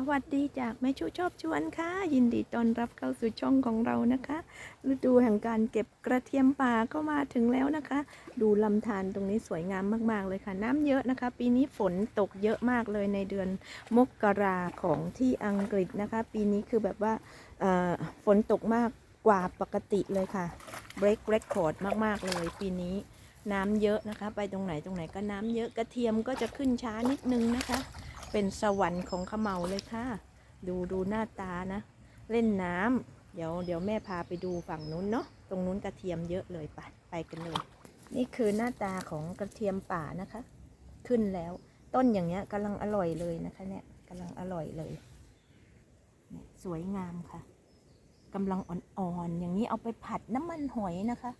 สวัสดีจากแม่ชูชอบชวนค่ะ ยินดีต้อนรับเข้าสู่ช่องของเรานะคะ ฤดูแห่งการเก็บกระเทียมป่าก็มาถึงแล้วนะคะ ดูลำธารตรงนี้สวยงามมาก ๆ เลยค่ะ น้ำเยอะนะคะ ปีนี้ฝนตกเยอะมากเลยในเดือนมกราของที่อังกฤษนะคะ ปีนี้คือแบบว่าเอ่อฝนตกมากกว่าปกติเลยค่ะ break record มาก ๆ เลยปีนี้น้ำเยอะนะคะ ไปตรงไหนตรงไหนก็น้ำเยอะกระเทียมก็จะขึ้นช้านิดนึงนะคะ เป็นสวรรค์ของขมเมาเลยค่ะ ดูดูหน้าตานะ เล่นน้ำเดี๋ยวเดี๋ยวแม่พาไปดูฝั่งนู้นเนาะตรงนู้นกระเทียมเยอะเลยไปไปกันเลย นี่คือหน้าตาของกระเทียมป่านะคะ ขึ้นแล้วต้นอย่างเงี้ยกำลังอร่อยเลยนะคะเนี่ยกำลังอร่อยเลยเนี่ยสวยงามค่ะกำลังอ่อนๆอย่างนี้เอาไปผัดน้ำมันหอยนะคะ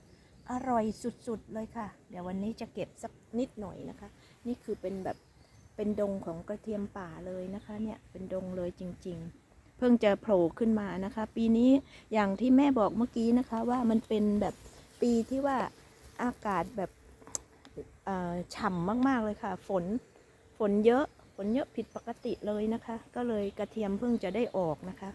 อร่อยสุดๆเลยค่ะ เดี๋ยววันนี้จะเก็บสักนิดหน่อยนะคะ นี่คือเป็นแบบ เป็นดงของกระเทียมป่าเลยนะคะเนี่ยเป็นดงเลยจริง ๆ เพิ่งจะโผล่ขึ้นมานะคะ ปีนี้อย่างที่แม่บอกเมื่อกี้นะคะว่ามันเป็นแบบปีที่ว่าอากาศแบบอ่อฉ่ำมากๆเลยค่ะ ฝนฝนเยอะฝนเยอะผิดปกติเลยนะคะ ก็เลยกระเทียมเพิ่งจะได้ออกนะคะ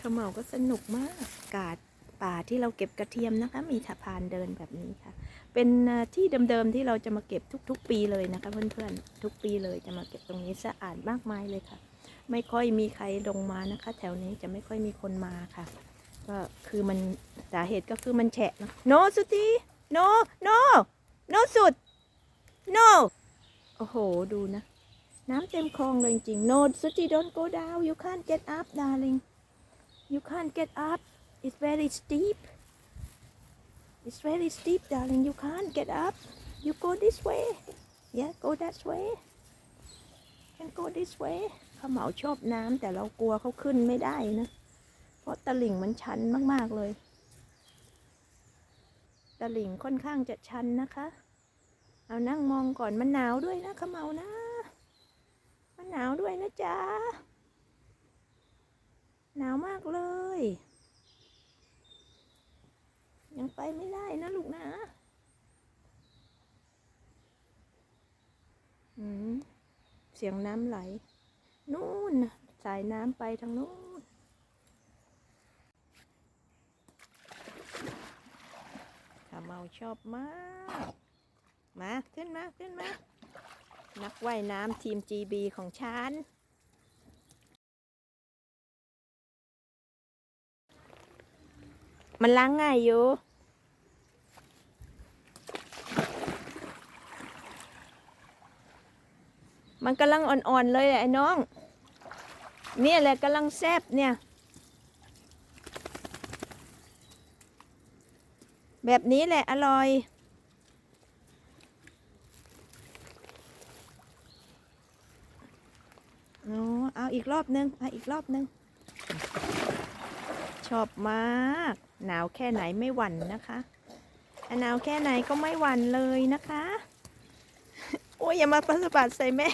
ขมเหาก็สนุกมากอากาศ ป่าที่เราเก็บกระเทียมนะคะ มีสะพานเดินแบบนี้ค่ะ เป็นที่เดิมๆที่เราจะมาเก็บทุกๆ ปีเลยนะคะ เพื่อนๆทุกปีเลยจะมาเก็บตรงนี้สะอาดมากมายเลยค่ะ ไม่ค่อยมีใครลงมานะคะ แถวนี้จะไม่ค่อยมีคนมาค่ะก็คือมันสาเหตุก็คือมันแฉะนะ no สุตี no no no สุด no โอ้โหดูนะ น้ำเต็มคลองเลยจริงๆ no สุตี don't go down you can't get up darling you can't get up it's very steep It's very steep, darling. You can't get up. You go this way. Yeah, go that way. Can go this way. เขาเหมาชอบน้ำแต่เรากลัวเขาขึ้นไม่ได้นะ เพราะตลิ่งมันชันมากๆเลยตลิ่งค่อนข้างจะชันนะคะ เอานั่งมองก่อนมันหนาวด้วยนะเขาเหมานะมันหนาวด้วยนะจ๊ะหนาวมากเลย ไปไม่ได้นะลูกนะ อืม เสียงน้ำไหล นู่นสายน้ำไปทางนู้น ขาเมาชอบมาก มา ขึ้นมา ขึ้นมา นักว่ายน้ำทีม GB ของฉันมันล้างง่ายอยู่ มันกำลังอ่อนๆเลยแหละไอ้น้อง เนี่ยแหละกำลังแซบเนี่ย แบบนี้แหละอร่อยโอ้เอาอีกรอบนึงเอาอีกรอบนึง ชอบมาก หนาวแค่ไหนไม่หวั่นนะคะหนาวแค่ไหนก็ไม่หวั่นเลยนะคะ โอ้ยอย่ามาปัสสบัดใส่แม่